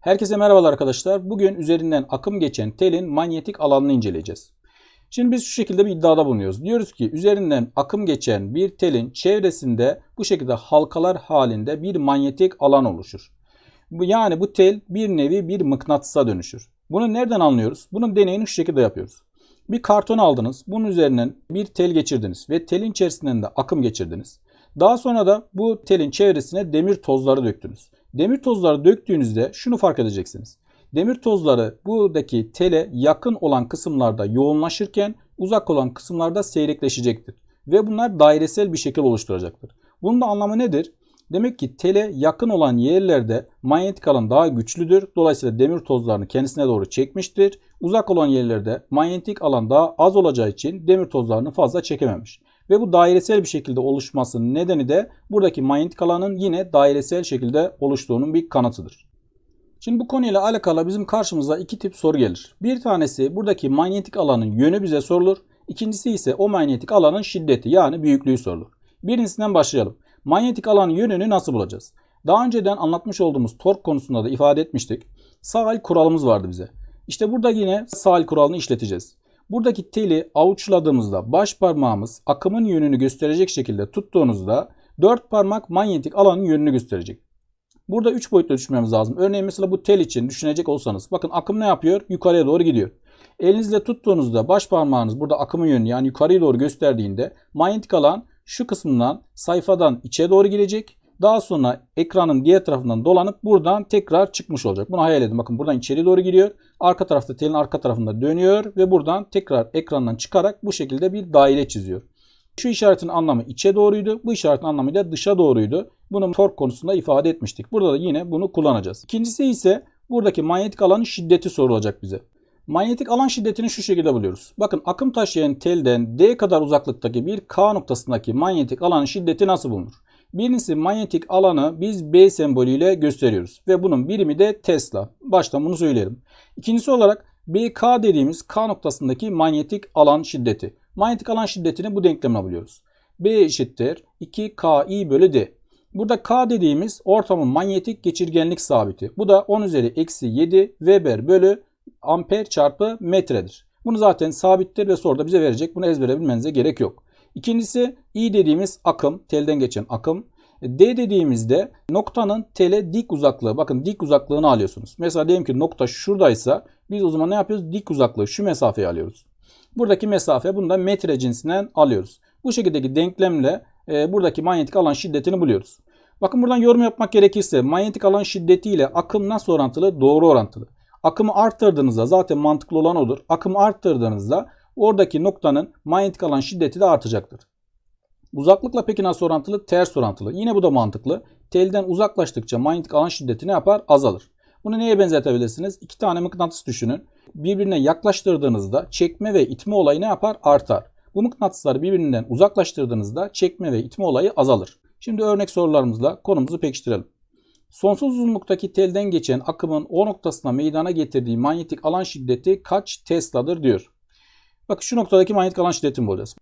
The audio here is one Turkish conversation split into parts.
Herkese merhabalar arkadaşlar. Bugün üzerinden akım geçen telin manyetik alanını inceleyeceğiz. Şimdi biz şu şekilde bir iddiada bulunuyoruz. Diyoruz ki üzerinden akım geçen bir telin çevresinde bu şekilde halkalar halinde bir manyetik alan oluşur. Yani bu tel bir nevi bir mıknatısa dönüşür. Bunu nereden anlıyoruz? Bunun deneyini şu şekilde yapıyoruz. Bir karton aldınız. Bunun üzerinden bir tel geçirdiniz ve telin içerisinden de akım geçirdiniz. Daha sonra da bu telin çevresine demir tozları döktünüz. Demir tozları döktüğünüzde şunu fark edeceksiniz. Demir tozları buradaki tele yakın olan kısımlarda yoğunlaşırken uzak olan kısımlarda seyrekleşecektir. Ve bunlar dairesel bir şekil oluşturacaktır. Bunun da anlamı nedir? Demek ki tele yakın olan yerlerde manyetik alan daha güçlüdür. Dolayısıyla demir tozlarını kendisine doğru çekmiştir. Uzak olan yerlerde manyetik alan daha az olacağı için demir tozlarını fazla çekememiş. Ve bu dairesel bir şekilde oluşmasının nedeni de buradaki manyetik alanın yine dairesel şekilde oluştuğunun bir kanıtıdır. Şimdi bu konuyla alakalı bizim karşımıza iki tip soru gelir. Bir tanesi buradaki manyetik alanın yönü bize sorulur. İkincisi ise o manyetik alanın şiddeti yani büyüklüğü sorulur. Birincisinden başlayalım. Manyetik alanın yönünü nasıl bulacağız? Daha önceden anlatmış olduğumuz tork konusunda da ifade etmiştik. Sahil kuralımız vardı bize. İşte burada yine sahil kuralını işleteceğiz. Buradaki teli avuçladığımızda baş parmağımız akımın yönünü gösterecek şekilde tuttuğunuzda dört parmak manyetik alanın yönünü gösterecek. Burada 3 boyutla düşünmemiz lazım. Örneğin mesela bu tel için düşünecek olsanız bakın akım ne yapıyor? Yukarıya doğru gidiyor. Elinizle tuttuğunuzda baş parmağınız burada akımın yönünü yani yukarıya doğru gösterdiğinde manyetik alan şu kısmından sayfadan içe doğru girecek. Daha sonra ekranın diğer tarafından dolanıp buradan tekrar çıkmış olacak. Bunu hayal edin. Bakın buradan içeri doğru giriyor. Arka tarafta telin arka tarafında dönüyor ve buradan tekrar ekrandan çıkarak bu şekilde bir daire çiziyor. Şu işaretin anlamı içe doğruydu. Bu işaretin anlamı da dışa doğruydu. Bunu tork konusunda ifade etmiştik. Burada da yine bunu kullanacağız. İkincisi ise buradaki manyetik alanın şiddeti sorulacak bize. Manyetik alan şiddetini şu şekilde buluyoruz. Bakın akım taşıyan telden D kadar uzaklıktaki bir K noktasındaki manyetik alanın şiddeti nasıl bulunur? Birincisi manyetik alanı biz B sembolüyle gösteriyoruz. Ve bunun birimi de Tesla. Baştan bunu söyleyelim. İkincisi olarak BK dediğimiz K noktasındaki manyetik alan şiddeti. Manyetik alan şiddetini bu denklemle buluyoruz. B eşittir 2KI bölü D. Burada K dediğimiz ortamın manyetik geçirgenlik sabiti. Bu da 10 üzeri eksi 7 Weber bölü amper çarpı metredir. Bunu zaten sabittir ve soruda bize verecek. Bunu ezbere bilmenize gerek yok. İkincisi I dediğimiz akım, telden geçen akım. D dediğimizde noktanın tele dik uzaklığı. Bakın dik uzaklığını alıyorsunuz. Mesela diyelim ki nokta şuradaysa biz o zaman ne yapıyoruz? Dik uzaklığı şu mesafeyi alıyoruz. Buradaki mesafe bunu da metre cinsinden alıyoruz. Bu şekildeki denklemle e, buradaki manyetik alan şiddetini buluyoruz. Bakın buradan yorum yapmak gerekirse manyetik alan şiddetiyle akım nasıl orantılı? Doğru orantılı. Akımı arttırdığınızda zaten mantıklı olan odur. Akımı arttırdığınızda oradaki noktanın manyetik alan şiddeti de artacaktır. Uzaklıkla peki nasıl orantılı? Ters orantılı. Yine bu da mantıklı. Telden uzaklaştıkça manyetik alan şiddeti ne yapar? Azalır. Bunu neye benzetebilirsiniz? İki tane mıknatıs düşünün. Birbirine yaklaştırdığınızda çekme ve itme olayı ne yapar? Artar. Bu mıknatısları birbirinden uzaklaştırdığınızda çekme ve itme olayı azalır. Şimdi örnek sorularımızla konumuzu pekiştirelim. Sonsuz uzunluktaki telden geçen akımın o noktasına meydana getirdiği manyetik alan şiddeti kaç Tesla'dır diyor. Bakın şu noktadaki manyetik alan şiddetini bulacağız.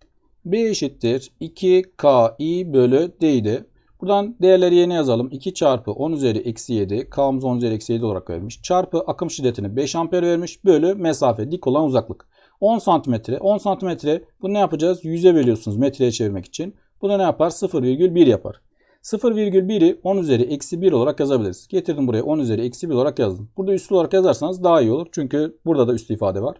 B eşittir 2KI bölü D'ydi. Buradan değerleri yerine yazalım. 2 çarpı 10 üzeri eksi 7. K'mız 10 üzeri eksi 7 olarak vermiş. Çarpı akım şiddetini 5 amper vermiş. Bölü mesafe dik olan uzaklık. 10 santimetre. 10 santimetre bunu ne yapacağız? 100'e bölüyorsunuz metreye çevirmek için. Bu da ne yapar? 0,1 yapar. 0,1'i 10 üzeri eksi 1 olarak yazabiliriz. Getirdim buraya 10 üzeri eksi 1 olarak yazdım. Burada üslü olarak yazarsanız daha iyi olur. Çünkü burada da üslü ifade var.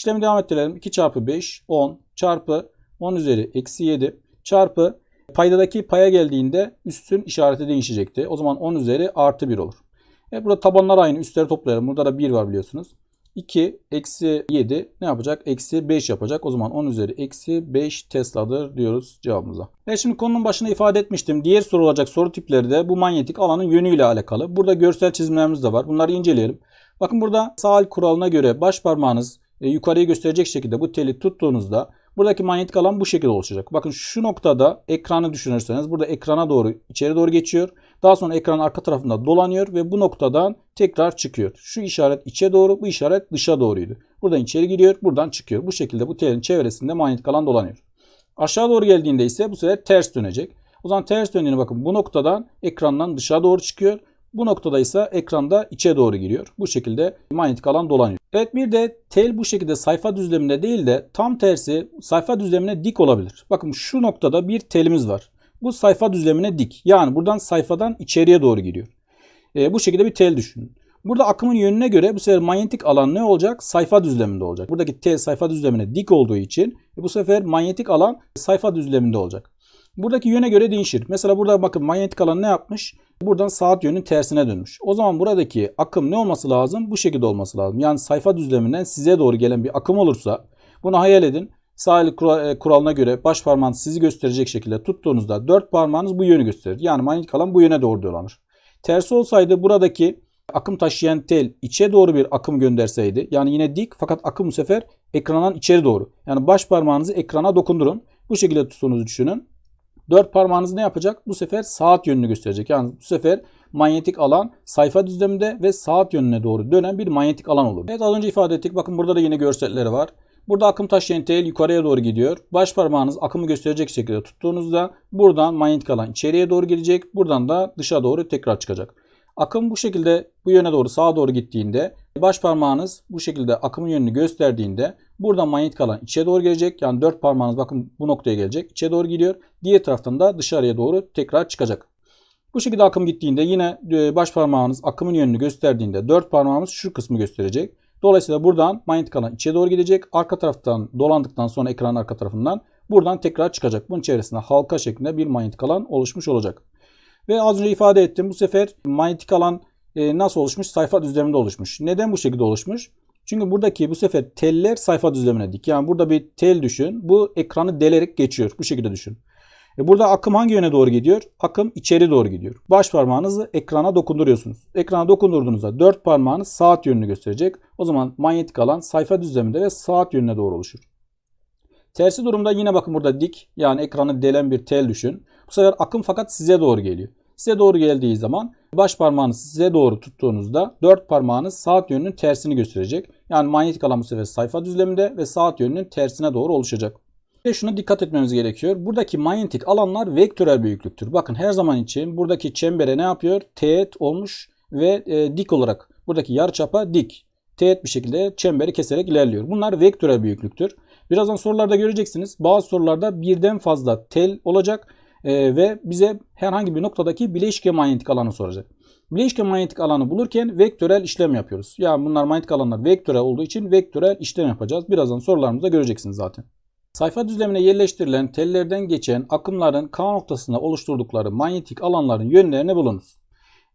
İşlemi devam ettirelim. 2 çarpı 5 10 çarpı 10 üzeri eksi 7 çarpı paydadaki paya geldiğinde üstün işareti değişecekti. O zaman 10 üzeri artı 1 olur. E burada tabanlar aynı. Üstleri toplayalım. Burada da 1 var biliyorsunuz. 2 eksi 7 ne yapacak? Eksi 5 yapacak. O zaman 10 üzeri eksi 5 Tesla'dır diyoruz cevabımıza. Evet şimdi konunun başına ifade etmiştim. Diğer sorulacak soru tipleri de bu manyetik alanın yönüyle alakalı. Burada görsel çizimlerimiz de var. Bunları inceleyelim. Bakın burada sağ kuralına göre baş parmağınız e, yukarıyı gösterecek şekilde bu teli tuttuğunuzda buradaki manyetik alan bu şekilde oluşacak. Bakın şu noktada ekranı düşünürseniz burada ekrana doğru içeri doğru geçiyor. Daha sonra ekranın arka tarafında dolanıyor ve bu noktadan tekrar çıkıyor. Şu işaret içe doğru, bu işaret dışa doğruydu. Buradan içeri giriyor, buradan çıkıyor. Bu şekilde bu telin çevresinde manyetik alan dolanıyor. Aşağı doğru geldiğinde ise bu sefer ters dönecek. O zaman ters döndüğünde bakın bu noktadan ekrandan dışa doğru çıkıyor. Bu noktada ise ekranda içe doğru giriyor. Bu şekilde manyetik alan dolanıyor. Evet bir de tel bu şekilde sayfa düzleminde değil de tam tersi sayfa düzlemine dik olabilir. Bakın şu noktada bir telimiz var. Bu sayfa düzlemine dik. Yani buradan sayfadan içeriye doğru giriyor. E, bu şekilde bir tel düşünün. Burada akımın yönüne göre bu sefer manyetik alan ne olacak? Sayfa düzleminde olacak. Buradaki tel sayfa düzlemine dik olduğu için bu sefer manyetik alan sayfa düzleminde olacak. Buradaki yöne göre değişir. Mesela burada bakın manyetik alan ne yapmış? Buradan saat yönünün tersine dönmüş. O zaman buradaki akım ne olması lazım? Bu şekilde olması lazım. Yani sayfa düzleminden size doğru gelen bir akım olursa bunu hayal edin. Sağ e, kuralına göre baş parmağınız sizi gösterecek şekilde tuttuğunuzda dört parmağınız bu yönü gösterir. Yani manyetik alan bu yöne doğru dolanır. Tersi olsaydı buradaki akım taşıyan tel içe doğru bir akım gönderseydi yani yine dik fakat akım bu sefer ekrandan içeri doğru. Yani baş parmağınızı ekrana dokundurun. Bu şekilde tuttuğunuzu düşünün. Dört parmağınız ne yapacak? Bu sefer saat yönünü gösterecek. Yani bu sefer manyetik alan sayfa düzleminde ve saat yönüne doğru dönen bir manyetik alan olur. Evet az önce ifade ettik. Bakın burada da yine görselleri var. Burada akım taşıyan tel yukarıya doğru gidiyor. Baş parmağınız akımı gösterecek şekilde tuttuğunuzda buradan manyetik alan içeriye doğru gelecek. Buradan da dışa doğru tekrar çıkacak. Akım bu şekilde bu yöne doğru sağa doğru gittiğinde baş parmağınız bu şekilde akımın yönünü gösterdiğinde buradan manyetik alan içe doğru gelecek. Yani dört parmağınız bakın bu noktaya gelecek. içe doğru gidiyor. Diğer taraftan da dışarıya doğru tekrar çıkacak. Bu şekilde akım gittiğinde yine e, baş parmağınız akımın yönünü gösterdiğinde dört parmağımız şu kısmı gösterecek. Dolayısıyla buradan manyetik alan içe doğru gidecek. Arka taraftan dolandıktan sonra ekranın arka tarafından buradan tekrar çıkacak. Bunun çevresinde halka şeklinde bir manyetik alan oluşmuş olacak. Ve az önce ifade ettim bu sefer manyetik alan e, nasıl oluşmuş? Sayfa düzleminde oluşmuş. Neden bu şekilde oluşmuş? Çünkü buradaki bu sefer teller sayfa düzlemine dik. Yani burada bir tel düşün. Bu ekranı delerek geçiyor. Bu şekilde düşün. E burada akım hangi yöne doğru gidiyor? Akım içeri doğru gidiyor. Baş parmağınızı ekrana dokunduruyorsunuz. Ekrana dokundurduğunuzda dört parmağınız saat yönünü gösterecek. O zaman manyetik alan sayfa düzleminde ve saat yönüne doğru oluşur. Tersi durumda yine bakın burada dik yani ekranı delen bir tel düşün. Bu sefer akım fakat size doğru geliyor. Size doğru geldiği zaman baş parmağınız size doğru tuttuğunuzda dört parmağınız saat yönünün tersini gösterecek. Yani manyetik alan bu sefer sayfa düzleminde ve saat yönünün tersine doğru oluşacak. Ve şuna dikkat etmemiz gerekiyor. Buradaki manyetik alanlar vektörel büyüklüktür. Bakın her zaman için buradaki çembere ne yapıyor? Teğet olmuş ve e, dik olarak buradaki yarıçapa dik. Teğet bir şekilde çemberi keserek ilerliyor. Bunlar vektörel büyüklüktür. Birazdan sorularda göreceksiniz. Bazı sorularda birden fazla tel olacak e, ve bize herhangi bir noktadaki bileşke manyetik alanı soracak. Bileşke manyetik alanı bulurken vektörel işlem yapıyoruz. Yani bunlar manyetik alanlar vektörel olduğu için vektörel işlem yapacağız. Birazdan sorularımızda göreceksiniz zaten. Sayfa düzlemine yerleştirilen tellerden geçen akımların K noktasında oluşturdukları manyetik alanların yönlerini bulunuz.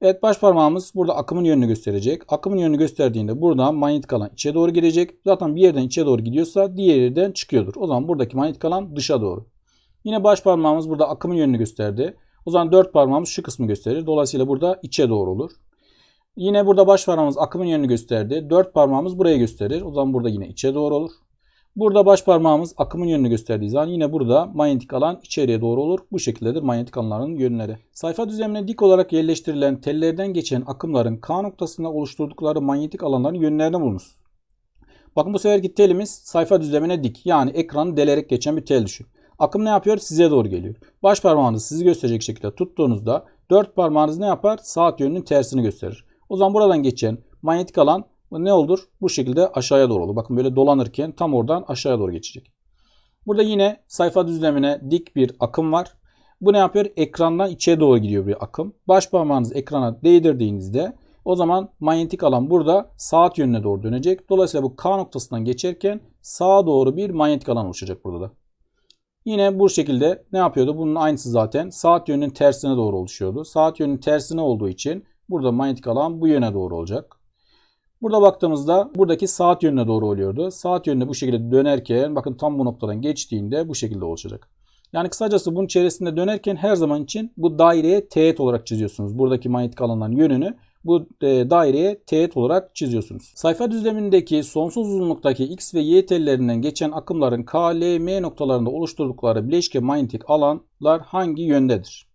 Evet baş parmağımız burada akımın yönünü gösterecek. Akımın yönünü gösterdiğinde buradan manyetik alan içe doğru girecek. Zaten bir yerden içe doğru gidiyorsa diğer yerden çıkıyordur. O zaman buradaki manyetik alan dışa doğru. Yine baş parmağımız burada akımın yönünü gösterdi. O zaman dört parmağımız şu kısmı gösterir. Dolayısıyla burada içe doğru olur. Yine burada baş parmağımız akımın yönünü gösterdi. Dört parmağımız buraya gösterir. O zaman burada yine içe doğru olur. Burada baş parmağımız akımın yönünü gösterdiği zaman yine burada manyetik alan içeriye doğru olur. Bu şekildedir manyetik alanların yönleri. Sayfa düzlemine dik olarak yerleştirilen tellerden geçen akımların K noktasında oluşturdukları manyetik alanların yönlerini bulunuz. Bakın bu seferki telimiz sayfa düzlemine dik. Yani ekranı delerek geçen bir tel düşün. Akım ne yapıyor? Size doğru geliyor. Baş parmağınızı sizi gösterecek şekilde tuttuğunuzda dört parmağınız ne yapar? Saat yönünün tersini gösterir. O zaman buradan geçen manyetik alan ne olur? Bu şekilde aşağıya doğru olur. Bakın böyle dolanırken tam oradan aşağıya doğru geçecek. Burada yine sayfa düzlemine dik bir akım var. Bu ne yapıyor? Ekrandan içe doğru gidiyor bir akım. Baş parmağınızı ekrana değdirdiğinizde o zaman manyetik alan burada saat yönüne doğru dönecek. Dolayısıyla bu K noktasından geçerken sağa doğru bir manyetik alan oluşacak burada da. Yine bu şekilde ne yapıyordu? Bunun aynısı zaten saat yönünün tersine doğru oluşuyordu. Saat yönünün tersine olduğu için burada manyetik alan bu yöne doğru olacak. Burada baktığımızda buradaki saat yönüne doğru oluyordu. Saat yönüne bu şekilde dönerken bakın tam bu noktadan geçtiğinde bu şekilde olacak. Yani kısacası bunun içerisinde dönerken her zaman için bu daireye teğet olarak çiziyorsunuz. Buradaki manyetik alanların yönünü bu e, daireye teğet olarak çiziyorsunuz. Sayfa düzlemindeki sonsuz uzunluktaki x ve y tellerinden geçen akımların k, l, m noktalarında oluşturdukları bileşke manyetik alanlar hangi yöndedir?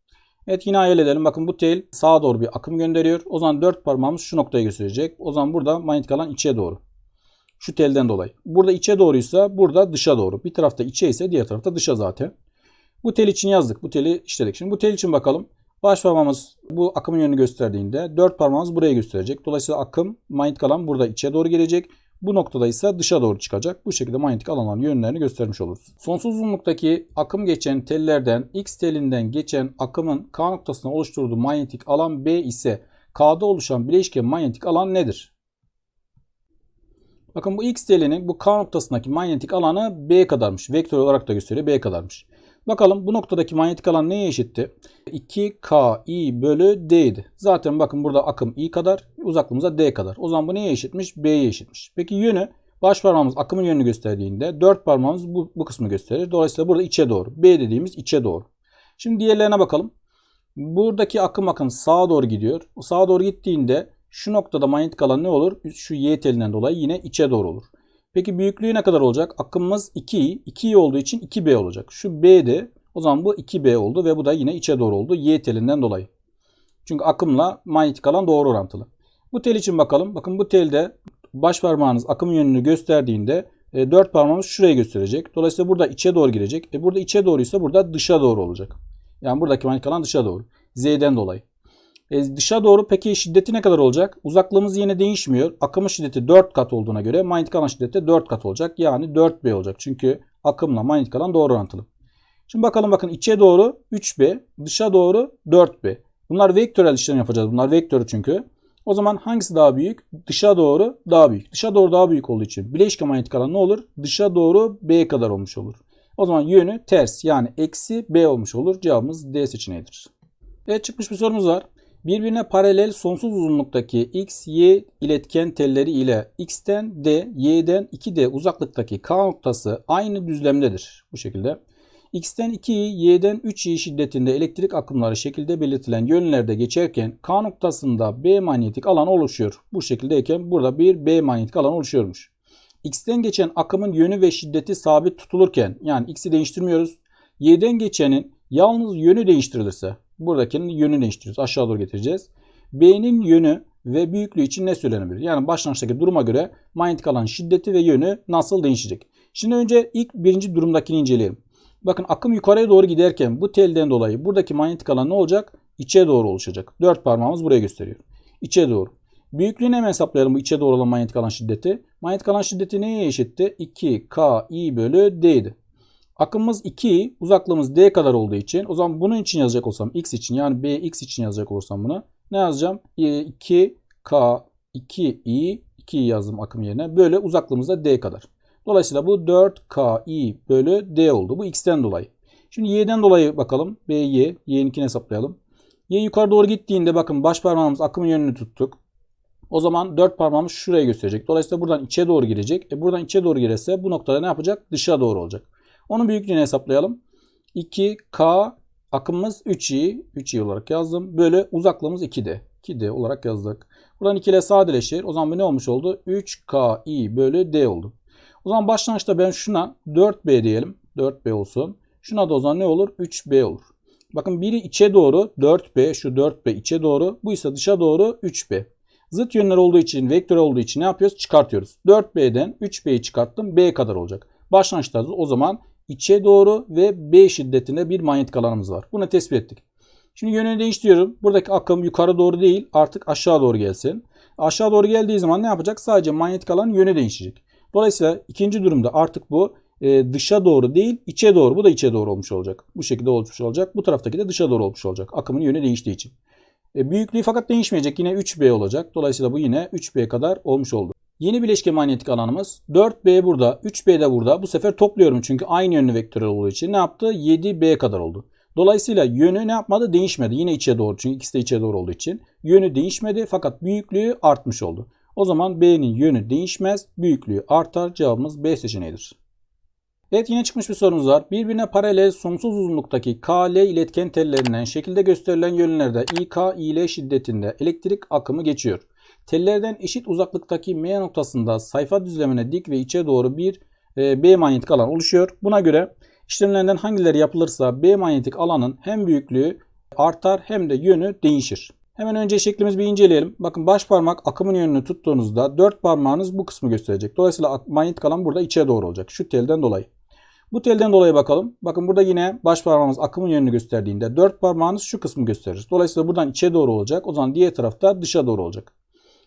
Evet yine hayal edelim. Bakın bu tel sağa doğru bir akım gönderiyor. O zaman dört parmağımız şu noktaya gösterecek. O zaman burada manyetik alan içe doğru. Şu telden dolayı. Burada içe doğruysa burada dışa doğru. Bir tarafta içe ise diğer tarafta dışa zaten. Bu tel için yazdık. Bu teli işledik. Şimdi bu tel için bakalım. Baş parmağımız bu akımın yönünü gösterdiğinde dört parmağımız buraya gösterecek. Dolayısıyla akım manyetik alan burada içe doğru gelecek. Bu noktada ise dışa doğru çıkacak. Bu şekilde manyetik alanların yönlerini göstermiş oluruz. Sonsuz uzunluktaki akım geçen tellerden X telinden geçen akımın K noktasına oluşturduğu manyetik alan B ise K'da oluşan bileşke manyetik alan nedir? Bakın bu X telinin bu K noktasındaki manyetik alanı B kadarmış. Vektör olarak da gösteriyor B kadarmış. Bakalım bu noktadaki manyetik alan neye eşitti? 2KI bölü D'ydi. Zaten bakın burada akım I kadar, uzaklığımız D kadar. O zaman bu neye eşitmiş? B'ye eşitmiş. Peki yönü baş parmağımız akımın yönünü gösterdiğinde dört parmağımız bu, bu kısmı gösterir. Dolayısıyla burada içe doğru. B dediğimiz içe doğru. Şimdi diğerlerine bakalım. Buradaki akım akım sağa doğru gidiyor. O sağa doğru gittiğinde şu noktada manyetik alan ne olur? Şu Y telinden dolayı yine içe doğru olur. Peki büyüklüğü ne kadar olacak? Akımımız 2i. 2i olduğu için 2b olacak. Şu b'de o zaman bu 2b oldu ve bu da yine içe doğru oldu. Y telinden dolayı. Çünkü akımla manyetik alan doğru orantılı. Bu tel için bakalım. Bakın bu telde baş parmağınız akım yönünü gösterdiğinde e, dört parmağımız şuraya gösterecek. Dolayısıyla burada içe doğru girecek. E, burada içe doğruysa burada dışa doğru olacak. Yani buradaki manyetik alan dışa doğru. Z'den dolayı. E, dışa doğru peki şiddeti ne kadar olacak? Uzaklığımız yine değişmiyor. Akımın şiddeti 4 kat olduğuna göre manyetik alan şiddeti de 4 kat olacak. Yani 4B olacak. Çünkü akımla manyetik alan doğru orantılı. Şimdi bakalım bakın içe doğru 3B, dışa doğru 4B. Bunlar vektörel işlem yapacağız. Bunlar vektörü çünkü. O zaman hangisi daha büyük? Dışa doğru daha büyük. Dışa doğru daha büyük olduğu için bileşke manyetik alan ne olur? Dışa doğru B kadar olmuş olur. O zaman yönü ters yani eksi B olmuş olur. Cevabımız D seçeneğidir. Evet çıkmış bir sorumuz var. Birbirine paralel sonsuz uzunluktaki x, y iletken telleri ile x'ten d, y'den 2d uzaklıktaki k noktası aynı düzlemdedir. Bu şekilde. x'ten 2i, y'den 3i şiddetinde elektrik akımları şekilde belirtilen yönlerde geçerken k noktasında b manyetik alan oluşuyor. Bu şekildeyken burada bir b manyetik alan oluşuyormuş. x'ten geçen akımın yönü ve şiddeti sabit tutulurken yani x'i değiştirmiyoruz. y'den geçenin yalnız yönü değiştirilirse buradakinin yönünü değiştiriyoruz. Aşağı doğru getireceğiz. B'nin yönü ve büyüklüğü için ne söylenebilir? Yani başlangıçtaki duruma göre manyetik alan şiddeti ve yönü nasıl değişecek? Şimdi önce ilk birinci durumdakini inceleyelim. Bakın akım yukarıya doğru giderken bu telden dolayı buradaki manyetik alan ne olacak? İçe doğru oluşacak. Dört parmağımız buraya gösteriyor. İçe doğru. Büyüklüğünü hemen hesaplayalım bu içe doğru olan manyetik alan şiddeti. Manyetik alan şiddeti neye eşitti? 2 K I bölü D'ydi. Akımımız 2, uzaklığımız d kadar olduğu için o zaman bunun için yazacak olsam x için yani bx için yazacak olursam bunu ne yazacağım? 2k 2i 2'yi yazdım akım yerine. Böyle uzaklığımız da d kadar. Dolayısıyla bu 4ki bölü d oldu. Bu x'ten dolayı. Şimdi y'den dolayı bakalım. by, y'ninkini hesaplayalım. y yukarı doğru gittiğinde bakın baş parmağımız akımın yönünü tuttuk. O zaman dört parmağımız şuraya gösterecek. Dolayısıyla buradan içe doğru girecek. E buradan içe doğru girerse bu noktada ne yapacak? Dışa doğru olacak. Onun büyüklüğünü hesaplayalım. 2K akımımız 3i, 3i olarak yazdım. Bölü uzaklığımız 2D. 2D olarak yazdık. Buradan 2 ile sadeleşir. O zaman bu ne olmuş oldu? 3KI bölü D oldu. O zaman başlangıçta ben şuna 4B diyelim. 4B olsun. Şuna da o zaman ne olur? 3B olur. Bakın biri içe doğru 4B, şu 4B içe doğru. Bu ise dışa doğru 3B. Zıt yönler olduğu için, vektör olduğu için ne yapıyoruz? Çıkartıyoruz. 4B'den 3B'yi çıkarttım. B kadar olacak. Başlangıçta o zaman içe doğru ve B şiddetinde bir manyetik alanımız var. Bunu tespit ettik. Şimdi yönünü değiştiriyorum. Buradaki akım yukarı doğru değil artık aşağı doğru gelsin. Aşağı doğru geldiği zaman ne yapacak? Sadece manyetik alan yönü değişecek. Dolayısıyla ikinci durumda artık bu e, dışa doğru değil içe doğru. Bu da içe doğru olmuş olacak. Bu şekilde olmuş olacak. Bu taraftaki de dışa doğru olmuş olacak. Akımın yönü değiştiği için. E, büyüklüğü fakat değişmeyecek. Yine 3B olacak. Dolayısıyla bu yine 3B kadar olmuş oldu. Yeni bileşke manyetik alanımız 4B burada, 3B de burada. Bu sefer topluyorum çünkü aynı yönlü vektörel olduğu için ne yaptı? 7B kadar oldu. Dolayısıyla yönü ne yapmadı? Değişmedi. Yine içe doğru çünkü ikisi de içe doğru olduğu için. Yönü değişmedi fakat büyüklüğü artmış oldu. O zaman B'nin yönü değişmez, büyüklüğü artar. Cevabımız B seçeneğidir. Evet yine çıkmış bir sorumuz var. Birbirine paralel sonsuz uzunluktaki KL iletken tellerinden şekilde gösterilen yönlerde İK, İL şiddetinde elektrik akımı geçiyor. Tellerden eşit uzaklıktaki M noktasında sayfa düzlemine dik ve içe doğru bir e, B manyetik alan oluşuyor. Buna göre işlemlerden hangileri yapılırsa B manyetik alanın hem büyüklüğü artar hem de yönü değişir. Hemen önce şeklimizi bir inceleyelim. Bakın baş parmak akımın yönünü tuttuğunuzda dört parmağınız bu kısmı gösterecek. Dolayısıyla manyetik alan burada içe doğru olacak. Şu telden dolayı. Bu telden dolayı bakalım. Bakın burada yine baş parmağımız akımın yönünü gösterdiğinde dört parmağınız şu kısmı gösterir. Dolayısıyla buradan içe doğru olacak. O zaman diğer tarafta dışa doğru olacak.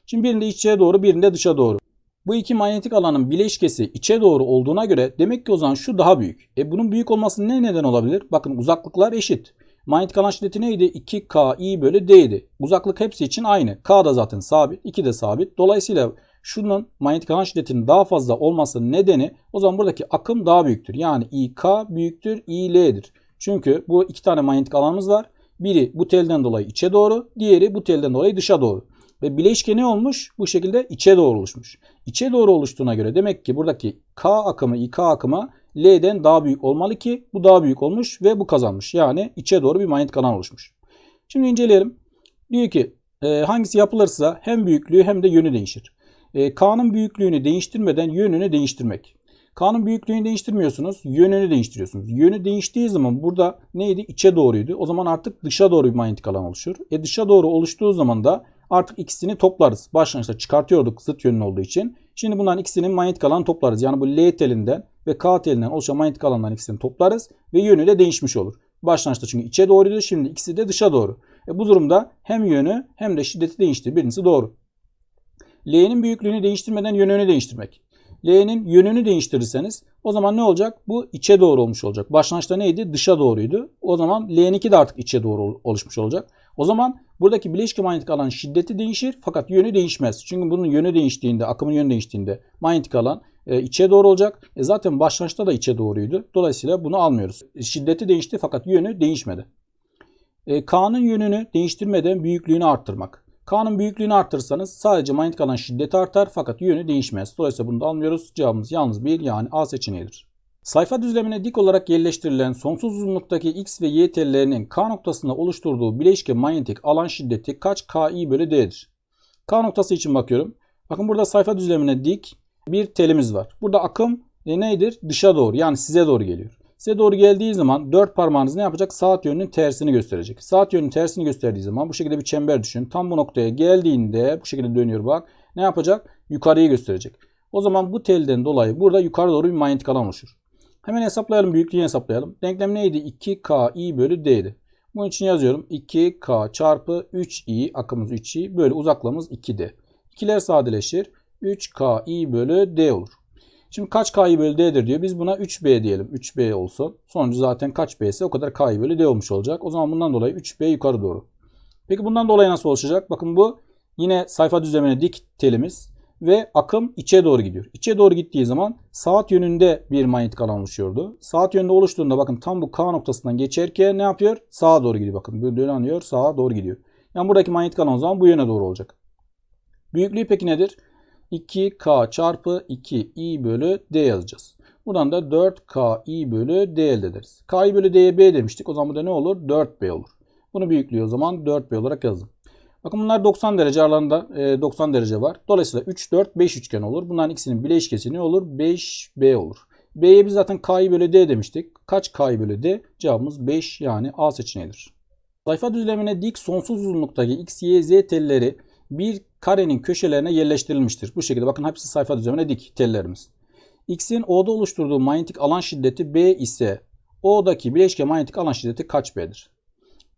Şimdi birinde içe doğru birinde dışa doğru. Bu iki manyetik alanın bileşkesi içe doğru olduğuna göre demek ki o zaman şu daha büyük. E bunun büyük olması ne neden olabilir? Bakın uzaklıklar eşit. Manyetik alan şiddeti neydi? 2K I bölü D'ydi. Uzaklık hepsi için aynı. K da zaten sabit. 2 de sabit. Dolayısıyla şunun manyetik alan şiddetinin daha fazla olması nedeni o zaman buradaki akım daha büyüktür. Yani İK büyüktür İL'dir. Çünkü bu iki tane manyetik alanımız var. Biri bu telden dolayı içe doğru, diğeri bu telden dolayı dışa doğru. Ve bileşke ne olmuş? Bu şekilde içe doğru oluşmuş. İçe doğru oluştuğuna göre demek ki buradaki K akımı, İK akımı L'den daha büyük olmalı ki bu daha büyük olmuş ve bu kazanmış. Yani içe doğru bir manyetik alan oluşmuş. Şimdi inceleyelim. Diyor ki e, hangisi yapılırsa hem büyüklüğü hem de yönü değişir. E, K'nın büyüklüğünü değiştirmeden yönünü değiştirmek. K'nın büyüklüğünü değiştirmiyorsunuz, yönünü değiştiriyorsunuz. Yönü değiştiği zaman burada neydi? İçe doğruydu. O zaman artık dışa doğru bir manyetik alan oluşur. E dışa doğru oluştuğu zaman da artık ikisini toplarız. Başlangıçta çıkartıyorduk zıt yönlü olduğu için. Şimdi bunların ikisinin manyetik alanı toplarız. Yani bu L telinden ve K telinden oluşan manyetik alanların ikisini toplarız ve yönü de değişmiş olur. Başlangıçta çünkü içe doğruydu. Şimdi ikisi de dışa doğru. E bu durumda hem yönü hem de şiddeti değişti. Birincisi doğru. L'nin büyüklüğünü değiştirmeden yönünü değiştirmek. L'nin yönünü değiştirirseniz o zaman ne olacak? Bu içe doğru olmuş olacak. Başlangıçta neydi? Dışa doğruydu. O zaman L'ninki de artık içe doğru oluşmuş olacak. O zaman buradaki bileşke manyetik alan şiddeti değişir fakat yönü değişmez. Çünkü bunun yönü değiştiğinde, akımın yönü değiştiğinde manyetik alan e, içe doğru olacak. E, zaten başlangıçta da içe doğruydu. Dolayısıyla bunu almıyoruz. E, şiddeti değişti fakat yönü değişmedi. E, K'nın yönünü değiştirmeden büyüklüğünü arttırmak. K'nın büyüklüğünü arttırırsanız sadece manyetik alan şiddeti artar fakat yönü değişmez. Dolayısıyla bunu da almıyoruz. Cevabımız yalnız bir yani A seçeneğidir. Sayfa düzlemine dik olarak yerleştirilen sonsuz uzunluktaki X ve Y tellerinin K noktasında oluşturduğu bileşke manyetik alan şiddeti kaç KI bölü D'dir? K noktası için bakıyorum. Bakın burada sayfa düzlemine dik bir telimiz var. Burada akım e, nedir? Dışa doğru yani size doğru geliyor. Size doğru geldiği zaman dört parmağınız ne yapacak? Saat yönünün tersini gösterecek. Saat yönünün tersini gösterdiği zaman bu şekilde bir çember düşün. Tam bu noktaya geldiğinde bu şekilde dönüyor bak. Ne yapacak? Yukarıyı gösterecek. O zaman bu telden dolayı burada yukarı doğru bir manyetik alan oluşur. Hemen hesaplayalım. Büyüklüğünü hesaplayalım. Denklem neydi? 2Ki bölü D'di. Bunun için yazıyorum. 2K çarpı 3i akımız 3i böyle uzaklığımız 2D. İkiler sadeleşir. 3Ki bölü D olur. Şimdi kaç K'yı bölü D'dir diyor. Biz buna 3B diyelim. 3B olsun. Sonucu zaten kaç B ise o kadar K'yı bölü D olmuş olacak. O zaman bundan dolayı 3B yukarı doğru. Peki bundan dolayı nasıl oluşacak? Bakın bu yine sayfa düzlemine dik telimiz ve akım içe doğru gidiyor. İçe doğru gittiği zaman saat yönünde bir manyetik alan oluşuyordu. Saat yönünde oluştuğunda bakın tam bu K noktasından geçerken ne yapıyor? Sağa doğru gidiyor. Bakın böyle dönüyor sağa doğru gidiyor. Yani buradaki manyetik alan o zaman bu yöne doğru olacak. Büyüklüğü peki nedir? 2K çarpı 2i bölü D yazacağız. Buradan da 4KI bölü D elde ederiz. K'yı bölü D'ye B demiştik. O zaman bu da ne olur? 4B olur. Bunu büyüklüğü o zaman 4B olarak yazdım. Bakın bunlar 90 derece aralarında 90 e, derece var. Dolayısıyla 3, 4, 5 üçgen olur. Bunların ikisinin bileşkesi ne olur? 5B olur. B'ye biz zaten K'yı bölü D demiştik. Kaç K'yı bölü D? Cevabımız 5 yani A seçeneğidir. Sayfa düzlemine dik sonsuz uzunluktaki X, Y, Z telleri bir karenin köşelerine yerleştirilmiştir. Bu şekilde bakın hepsi sayfa düzlemine dik tellerimiz. X'in O'da oluşturduğu manyetik alan şiddeti B ise O'daki bileşke manyetik alan şiddeti kaç B'dir?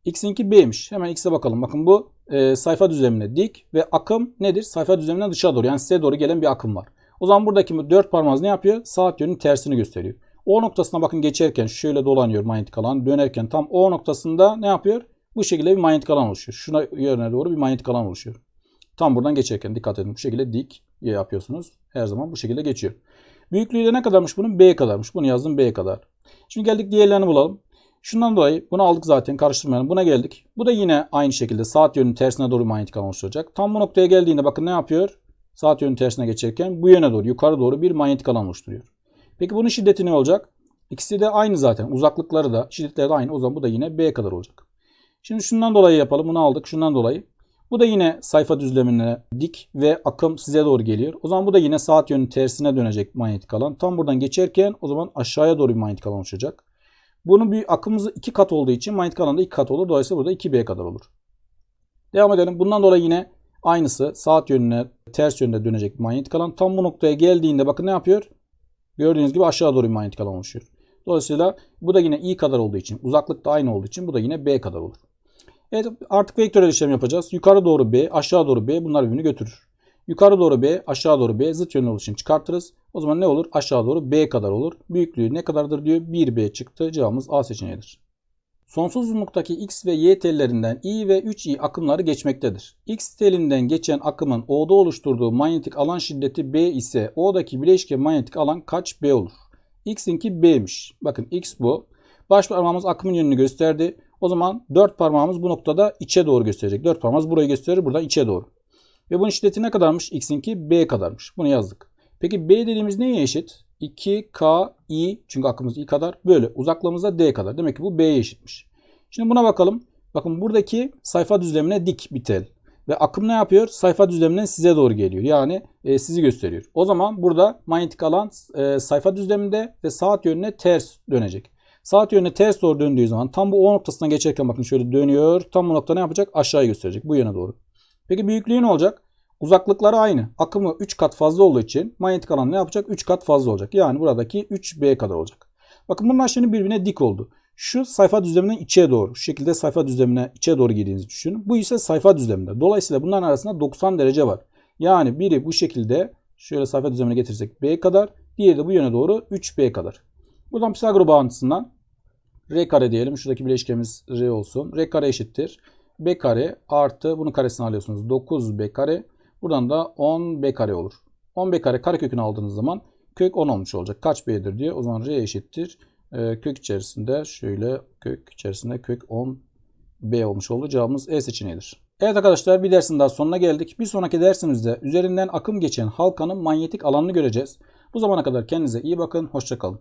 X'inki B'ymiş. Hemen X'e bakalım. Bakın bu e, sayfa düzlemine dik ve akım nedir? Sayfa düzleminden dışa doğru yani size doğru gelen bir akım var. O zaman buradaki dört parmağımız ne yapıyor? Saat yönünün tersini gösteriyor. O noktasına bakın geçerken şöyle dolanıyor manyetik alan. Dönerken tam O noktasında ne yapıyor? Bu şekilde bir manyetik alan oluşuyor. Şuna yöne doğru bir manyetik alan oluşuyor. Tam buradan geçerken dikkat edin. Bu şekilde dik yapıyorsunuz. Her zaman bu şekilde geçiyor. Büyüklüğü de ne kadarmış bunun? B kadarmış. Bunu yazdım B kadar. Şimdi geldik diğerlerini bulalım. Şundan dolayı bunu aldık zaten karıştırmayalım. Buna geldik. Bu da yine aynı şekilde saat yönünün tersine doğru manyetik alan oluşturacak. Tam bu noktaya geldiğinde bakın ne yapıyor? Saat yönünün tersine geçerken bu yöne doğru yukarı doğru bir manyetik alan oluşturuyor. Peki bunun şiddeti ne olacak? İkisi de aynı zaten. Uzaklıkları da şiddetleri de aynı. O zaman bu da yine B kadar olacak. Şimdi şundan dolayı yapalım. Bunu aldık. Şundan dolayı. Bu da yine sayfa düzlemine dik ve akım size doğru geliyor. O zaman bu da yine saat yönünün tersine dönecek manyetik alan. Tam buradan geçerken o zaman aşağıya doğru bir manyetik alan oluşacak. Bunun bir akımımız iki kat olduğu için manyetik alanda iki kat olur. Dolayısıyla burada 2B kadar olur. Devam edelim. Bundan dolayı yine aynısı saat yönüne ters yönde dönecek manyetik alan. Tam bu noktaya geldiğinde bakın ne yapıyor? Gördüğünüz gibi aşağı doğru bir manyetik alan oluşuyor. Dolayısıyla bu da yine i kadar olduğu için uzaklık da aynı olduğu için bu da yine b kadar olur. Evet artık vektörel işlem yapacağız. Yukarı doğru b, aşağı doğru b bunlar birbirini götürür. Yukarı doğru b, aşağı doğru b zıt yönlü olduğu için çıkartırız. O zaman ne olur? Aşağı doğru b kadar olur. Büyüklüğü ne kadardır diyor. 1b çıktı. Cevabımız A seçeneğidir. Sonsuz uzunluktaki x ve y tellerinden i ve 3i akımları geçmektedir. x telinden geçen akımın O'da oluşturduğu manyetik alan şiddeti B ise O'daki bileşke manyetik alan kaç B olur? x'inki B'miş. Bakın x bu. Baş parmağımız akımın yönünü gösterdi. O zaman dört parmağımız bu noktada içe doğru gösterecek. Dört parmağımız burayı gösterir. Buradan içe doğru. Ve bunun şiddeti ne kadarmış? X'inki B kadarmış. Bunu yazdık. Peki B dediğimiz neye eşit? 2K I çünkü akımız I kadar böyle uzaklığımız da D kadar. Demek ki bu B'ye eşitmiş. Şimdi buna bakalım. Bakın buradaki sayfa düzlemine dik bir tel. Ve akım ne yapıyor? Sayfa düzleminden size doğru geliyor. Yani e, sizi gösteriyor. O zaman burada manyetik alan e, sayfa düzleminde ve saat yönüne ters dönecek. Saat yönüne ters doğru döndüğü zaman tam bu O noktasından geçerken bakın şöyle dönüyor. Tam bu nokta ne yapacak? Aşağıya gösterecek. Bu yöne doğru. Peki büyüklüğü ne olacak? Uzaklıkları aynı. Akımı 3 kat fazla olduğu için manyetik alan ne yapacak? 3 kat fazla olacak. Yani buradaki 3B kadar olacak. Bakın bunlar şimdi birbirine dik oldu. Şu sayfa düzleminden içe doğru. Şu şekilde sayfa düzlemine içe doğru girdiğinizi düşünün. Bu ise sayfa düzleminde. Dolayısıyla bunların arasında 90 derece var. Yani biri bu şekilde şöyle sayfa düzlemine getirsek B kadar. Diğeri de bu yöne doğru 3B kadar. Buradan Pisagor bağıntısından R kare diyelim. Şuradaki bileşkemiz R olsun. R kare eşittir. B kare artı bunun karesini alıyorsunuz. 9B kare. Buradan da 10B kare olur. 10B kare karekökünü aldığınız zaman kök 10 olmuş olacak. Kaç B'dir diye. O zaman R eşittir. Ee, kök içerisinde şöyle kök içerisinde kök 10 B olmuş oldu. Cevabımız E seçeneğidir. Evet arkadaşlar bir dersin daha sonuna geldik. Bir sonraki dersimizde üzerinden akım geçen halkanın manyetik alanını göreceğiz. Bu zamana kadar kendinize iyi bakın. Hoşçakalın.